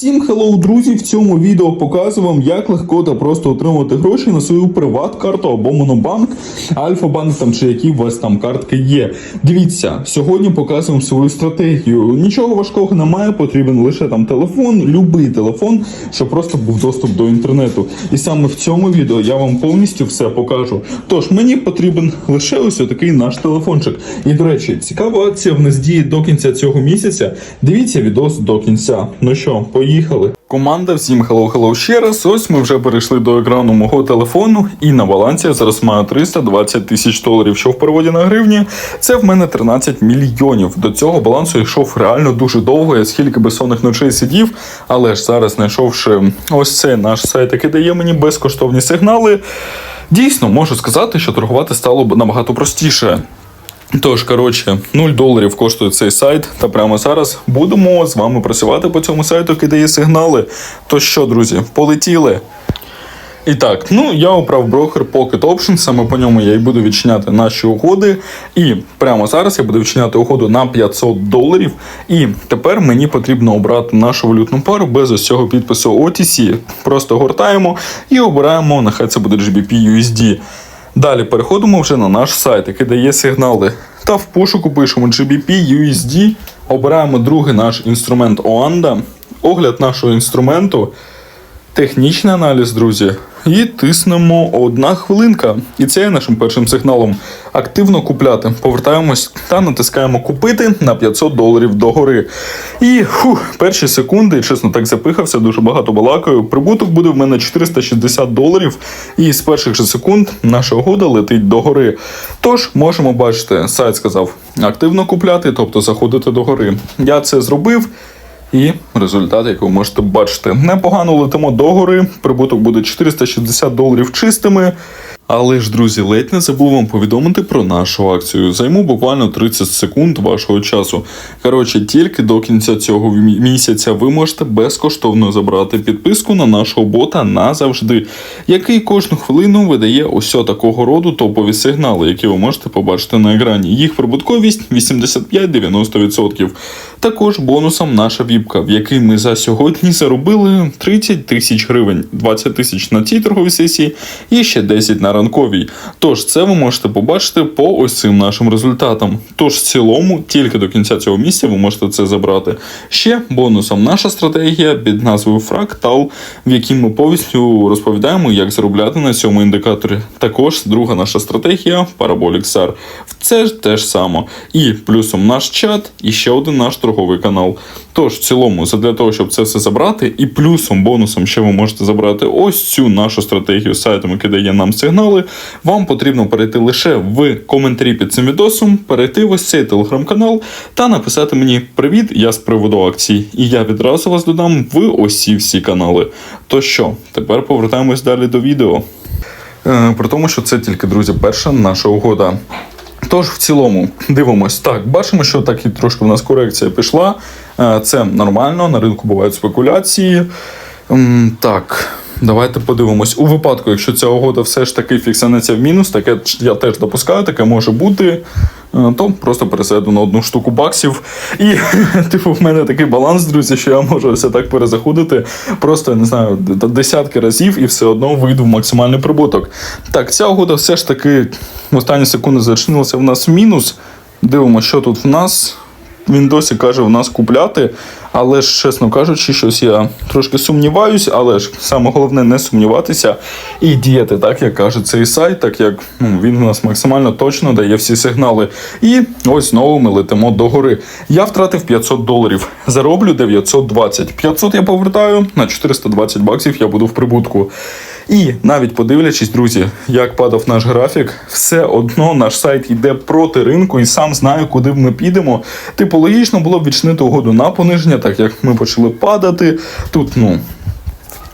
Всім хеллоу, друзі! В цьому відео показую вам, як легко та просто отримати гроші на свою приват-карту або монобанк, Альфа-банк там чи які у вас там картки є. Дивіться, сьогодні показуємо свою стратегію. Нічого важкого немає, потрібен лише там телефон, любий телефон, щоб просто був доступ до інтернету. І саме в цьому відео я вам повністю все покажу. Тож мені потрібен лише ось такий наш телефончик. І до речі, цікава акція в нас діє до кінця цього місяця. Дивіться відос до кінця. Ну що, поїхали. Команда, всім hello, hello ще раз. Ось ми вже перейшли до екрану мого телефону, і на балансі я зараз маю 320 тисяч доларів, що в переводі на гривні. Це в мене 13 мільйонів. До цього балансу йшов реально дуже довго. Я скільки безсонних ночей сидів, але ж зараз, знайшовши ось цей наш сайт, який дає мені безкоштовні сигнали. Дійсно, можу сказати, що торгувати стало б набагато простіше. Тож, коротше, 0 доларів коштує цей сайт, та прямо зараз будемо з вами працювати по цьому сайту, який дає сигнали. То що, друзі, полетіли? І так, ну я обрав брокер Pocket Options, саме по ньому я і буду відчиняти наші угоди. І прямо зараз я буду відчиняти угоду на 500 доларів. І тепер мені потрібно обрати нашу валютну пару без ось цього підпису OTC. Просто гортаємо і обираємо, нехай це буде GBP USD. Далі переходимо вже на наш сайт, який дає сигнали. Та в пошуку пишемо GBP USD, обираємо другий наш інструмент OANDA, огляд нашого інструменту, технічний аналіз, друзі. І тиснемо одна хвилинка. І це є нашим першим сигналом. Активно купляти. Повертаємось та натискаємо купити на 500 доларів догори. І фух, перші секунди, чесно, так запихався, дуже багато балакаю. Прибуток буде в мене 460 доларів. І з перших же секунд наша угода летить догори. Тож можемо бачити, сайт сказав активно купляти, тобто заходити догори. Я це зробив. І результат, який ви можете бачити. Непогано летимо догори. Прибуток буде 460 доларів чистими. Але ж, друзі, ледь не забув вам повідомити про нашу акцію. Займу буквально 30 секунд вашого часу. Коротше, тільки до кінця цього місяця ви можете безкоштовно забрати підписку на нашого бота назавжди, який кожну хвилину видає ось такого роду топові сигнали, які ви можете побачити на екрані. Їх прибутковість 85-90%. Також бонусом наша віпка, в якій ми за сьогодні заробили 30 тисяч гривень, 20 тисяч на цій торговій сесії і ще 10 на ранковій. Тож це ви можете побачити по ось цим нашим результатам. Тож в цілому, тільки до кінця цього місяця ви можете це забрати. Ще бонусом наша стратегія під назвою Фрактал, в якій ми повністю розповідаємо, як заробляти на цьому індикаторі. Також друга наша стратегія Parabolic SAR. Це ж те ж саме. І плюсом наш чат, і ще один наш торговий канал. Тож, в цілому, для того, щоб це все забрати, і плюсом, бонусом, ще ви можете забрати ось цю нашу стратегію з сайтом, який дає нам сигнали. Вам потрібно перейти лише в коментарі під цим відосом, перейти в ось цей телеграм-канал та написати мені Привіт, я з приводу акцій. І я відразу вас додам в ось всі канали. То що, тепер повертаємось далі до відео. Е, При тому, що це тільки, друзі, перша наша угода. Тож, в цілому, дивимось. Так, бачимо, що так і трошки в нас корекція пішла. Е, Це нормально, на ринку бувають спекуляції. Так, давайте подивимось. У випадку, якщо ця угода все ж таки фіксанеться в мінус, таке я теж допускаю, таке може бути. е, То просто пересяду на одну штуку баксів. І, типу, в мене такий баланс, друзі, що я можу все так перезаходити. Просто не знаю, десятки разів і все одно вийду в максимальний прибуток. Так, ця угода все ж таки в останні секунди зачинилася в нас в мінус. Дивимося, що тут в нас. Він досі каже в нас купляти, але ж, чесно кажучи, щось я трошки сумніваюсь, але ж саме головне не сумніватися і діяти так, як каже цей сайт, так як ну, він у нас максимально точно дає всі сигнали. І ось знову ми летимо догори. Я втратив 500 доларів, зароблю 920. 500 я повертаю, на 420 баксів я буду в прибутку. І навіть подивлячись, друзі, як падав наш графік, все одно наш сайт йде проти ринку і сам знаю, куди ми підемо. Типу, логічно було б відчинити угоду на пониження, так як ми почали падати. Тут, ну.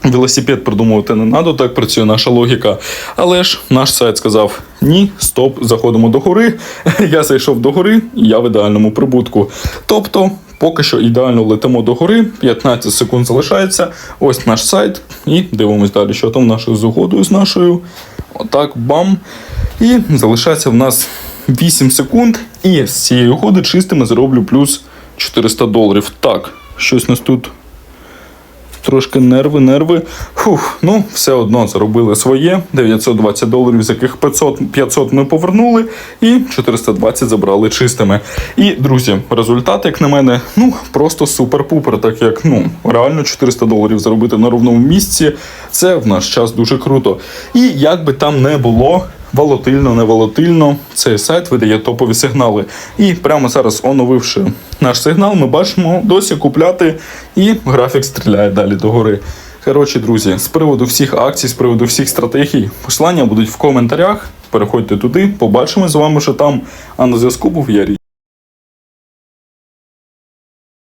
Велосипед придумувати не треба, так працює наша логіка. Але ж наш сайт сказав: ні, стоп, заходимо до гори. Я зайшов до гори, я в ідеальному прибутку. Тобто, поки що ідеально летимо до гори, 15 секунд залишається. Ось наш сайт. І дивимось далі, що там нашою з угодою з нашою. Отак, бам. І залишається в нас 8 секунд. І з цієї угоди чистими зароблю плюс 400 доларів. Так, щось нас тут трошки нерви, нерви. Фух, ну, все одно заробили своє. 920 доларів, з яких 500, 500 ми повернули, і 420 забрали чистими. І, друзі, результат, як на мене, ну, просто супер-пупер, так як, ну, реально 400 доларів заробити на ровному місці, це в наш час дуже круто. І як би там не було, волатильно, не волатильно, цей сайт видає топові сигнали. І прямо зараз, оновивши наш сигнал, ми бачимо досі купляти, і графік стріляє далі догори. Коротше, друзі, з приводу всіх акцій, з приводу всіх стратегій, послання будуть в коментарях. Переходьте туди, побачимо з вами що там. А на зв'язку був Ярій.